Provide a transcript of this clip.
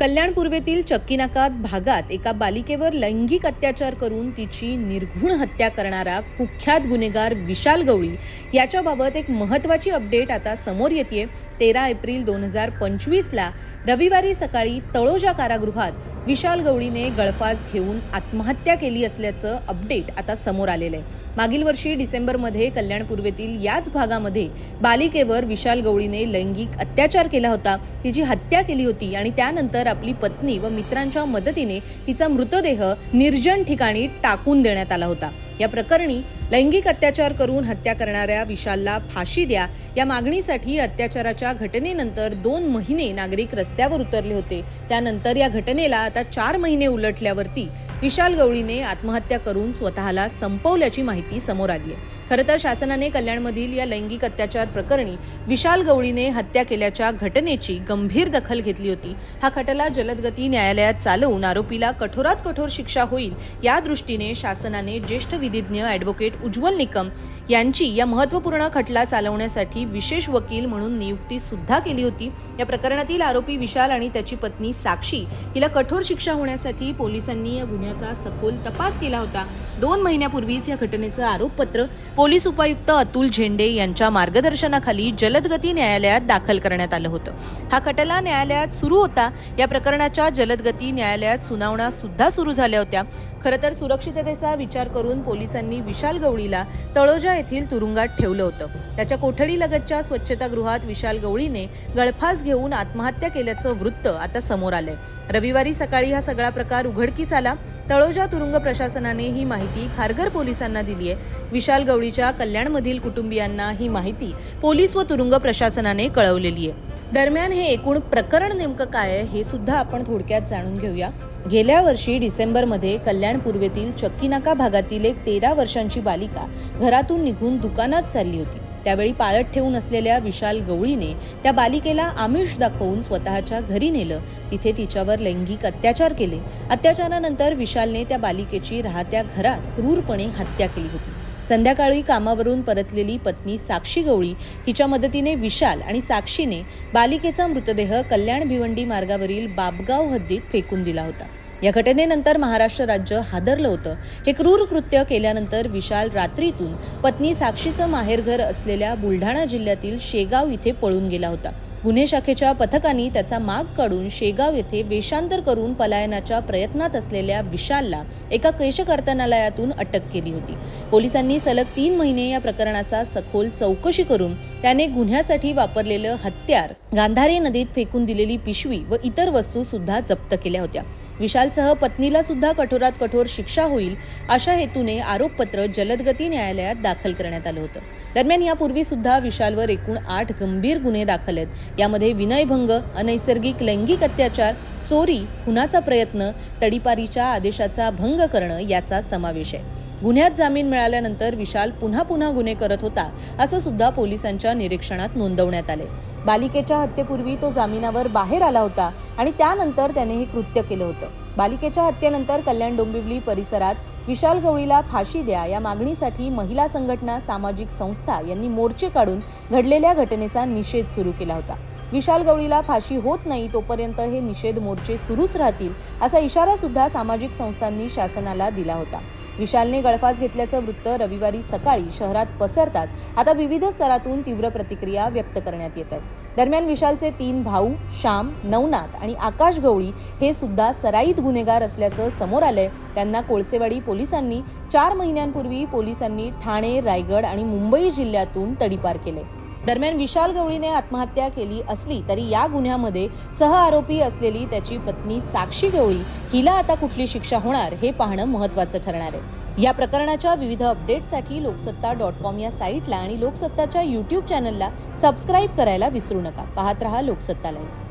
कल्याण पूर्वेतील चक्कीनाकात भागात एका बालिकेवर लैंगिक अत्याचार करून तिची निर्घुण हत्या करणारा कुख्यात गुन्हेगार विशाल गवळी याच्याबाबत एक महत्वाची अपडेट आता समोर येते तेरा एप्रिल दोन हजार पंचवीसला रविवारी सकाळी तळोजा कारागृहात विशाल गवळीने गळफास घेऊन आत्महत्या केली असल्याचं अपडेट आता समोर आलेलं आहे. मागील वर्षी डिसेंबरमध्ये कल्याण पूर्वेतील याच भागामध्ये बालिकेवर विशाल गवळीने लैंगिक अत्याचार केला होता. तिची हत्या केली होती आणि त्यानंतर आपली पत्नी व मित्रांच्या मदतीने तिचा मृतदेह निर्जन ठिकाणी टाकून देण्यात आला होता. या प्रकरणी लैंगिक अत्याचार करून हत्या करणाऱ्या विशालला फाशी द्या. या मागणीसाठी अत्याचाराच्या घटनेनंतर दोन महिने नागरिक रस्त्यावर उतरले होते. त्यानंतर या घटनेला आता चार महिने उलटल्यावरती विशाल गवळीने आत्महत्या करून स्वतःला संपवल्याची माहिती समोर आली आहे खरं तर शासनाने कल्याणमधील या लैंगिक अत्याचार प्रकरणी विशाल गवळीने हत्या केल्याच्या घटनेची गंभीर दखल घेतली होती. हा खटला जलदगती न्यायालयात चालवून आरोपीला कठोरात कठोर शिक्षा होईल या दृष्टीने शासनाने ज्येष्ठ विधिज्ञ ॲडव्होकेट उज्ज्वल निकम यांची या महत्त्वपूर्ण खटला चालवण्यासाठी विशेष वकील म्हणून नियुक्ती सुद्धा केली होती. या प्रकरणातील आरोपी विशाल आणि त्याची पत्नी साक्षी हिला कठोर शिक्षा होण्यासाठी पोलिसांनी या गुन्ह्याचा सखोल तपास केला होता. दोन महिन्यापूर्वीच या घटनेचं आरोपपत्र पोलीस उपायुक्त अतुल झेंडे यांच्या मार्गदर्शनाखाली जलदगती न्यायालयात दाखल करण्यात आलं होतं. हा खटला न्यायालयात सुरू होता. या प्रकरणाच्या जलदगती न्यायालयात सुनावण्या सुद्धा सुरू झाल्या होत्या. खरं तर सुरक्षिततेचा विचार करून पोलिसांनी विशाल गवळीला तळोजा येथील तुरुंगात ठेवलं होतं. त्याच्या कोठडीलगतच्या स्वच्छतागृहात विशाल गवळीने गळफास घेऊन आत्महत्या केल्याचं वृत्त आता समोर आलंय. रविवारी सकाळी हा सगळा प्रकार उघडकीस आला. तळोजा तुरुंग प्रशासनाने ही माहिती खारघर पोलिसांना दिली आहे. विशाल गवळीच्या कल्याणमधील कुटुंबियांना ही माहिती पोलीस व तुरुंग प्रशासनाने कळवलेली आहे. दरम्यान हे एकूण प्रकरण नेमकं काय आहे हे सुद्धा आपण थोडक्यात जाणून घेऊया. गेल्या वर्षी डिसेंबरमध्ये कल्याण पूर्वेतील चक्कीनाका भागातील एक तेरा वर्षांची बालिका घरातून निघून दुकानात चालली होती. त्यावेळी पाळत ठेवून असलेल्या विशाल गवळीने त्या बालिकेला आमिष दाखवून स्वतःच्या घरी नेलं. तिथे तिच्यावर लैंगिक अत्याचार केले. अत्याचारानंतर विशालने त्या बालिकेची राहत्या घरात क्रूरपणे हत्या केली होती. संध्याकाळी कामावरून परतलेली पत्नी साक्षी गवळी हिच्या मदतीने विशाल आणि साक्षीने बालिकेचा मृतदेह कल्याण भिवंडी मार्गावरील बाबगाव हद्दीत फेकून दिला होता. या घटनेनंतर महाराष्ट्र राज्य हादरलं होतं. हे क्रूर कृत्य केल्यानंतर विशाल रात्रीतून पत्नी साक्षीचं माहेरघर असलेल्या बुलढाणा जिल्ह्यातील शेगाव इथे पळून गेला होता. गुन्हे शाखेच्या पथकांनी त्याचा माग काढून शेगाव येथे वेषांतर करून पलायनाच्या प्रयत्नात असलेल्या विशालला एका केशकर्तनालयातून अटक केली होती. पोलिसांनी सलग तीन महिने या प्रकरणाचा सखोल चौकशी करून त्याने गुन्ह्यासाठी वापरलेलं हत्यार गांधारी नदीत फेकून दिलेली पिशवी व इतर वस्तू सुद्धा जप्त केल्या होत्या. विशालसह पत्नीला सुद्धा कठोरात कठोर शिक्षा होईल अशा हेतूने आरोपपत्र जलदगती न्यायालयात दाखल करण्यात आलं होतं. दरम्यान यापूर्वी सुद्धा विशालवर एकूण आठ गंभीर गुन्हे दाखल आहेत. यामध्ये विनयभंग अनैसर्गिक लैंगिक अत्याचार चोरी खुनाचा प्रयत्न तडीपारीच्या आदेशाचा भंग करणं याचा समावेश आहे. गुन्ह्यात जामीन मिळाल्यानंतर विशाल पुन्हा पुन्हा गुन्हे करत होता असं सुद्धा पोलिसांच्या निरीक्षणात नोंदवण्यात आले. बालिकेच्या हत्येपूर्वी तो जामिनावर बाहेर आला होता आणि त्यानंतर त्याने हे कृत्य केलं होतं. बालिकेच्या हत्येनंतर कल्याण डोंबिवली परिसरात विशाल गवळीला फाशी द्या या मागणीसाठी महिला संघटना सामाजिक संस्था यांनी मोर्चे काढून घडलेल्या घटनेचा निषेध सुरू केला होता. विशाल गवळीला फाशी होत नाही तोपर्यंत हे निषेध मोर्चे सुरूच राहतील असा इशारा सुद्धा सामाजिक संस्थांनी शासनाला दिला होता. विशालने गळफास घेतल्याचं वृत्त रविवारी सकाळी शहरात पसरताच आता विविध स्तरातून तीव्र प्रतिक्रिया व्यक्त करण्यात येत आहेत. दरम्यान विशालचे तीन भाऊ श्याम नवनाथ आणि आकाश गवळी हे सुद्धा सराईत गुन्हेगार असल्याचं समोर आलंय. त्यांना कोळसेवाडी पोलिसांनी चार महिन्यांपूर्वी पोलिसांनी ठाणे रायगड आणि मुंबई जिल्ह्यातून तडीपार केले दरम्यान विशाल गवळीने आत्महत्या केली असली तरी या गुन्ह्यामध्ये सह आरोपी असलेली त्याची पत्नी साक्षी गवळी हिला आता कुठली शिक्षा होणार हे पाहणं महत्वाचं ठरणार आहे. या प्रकरणाच्या विविध अपडेटसाठी लोकसत्ता डॉट कॉम या साईटला आणि लोकसत्ताच्या यूट्यूब चॅनलला सबस्क्राईब करायला विसरू नका. पाहत रहा लोकसत्ता लाईव्ह.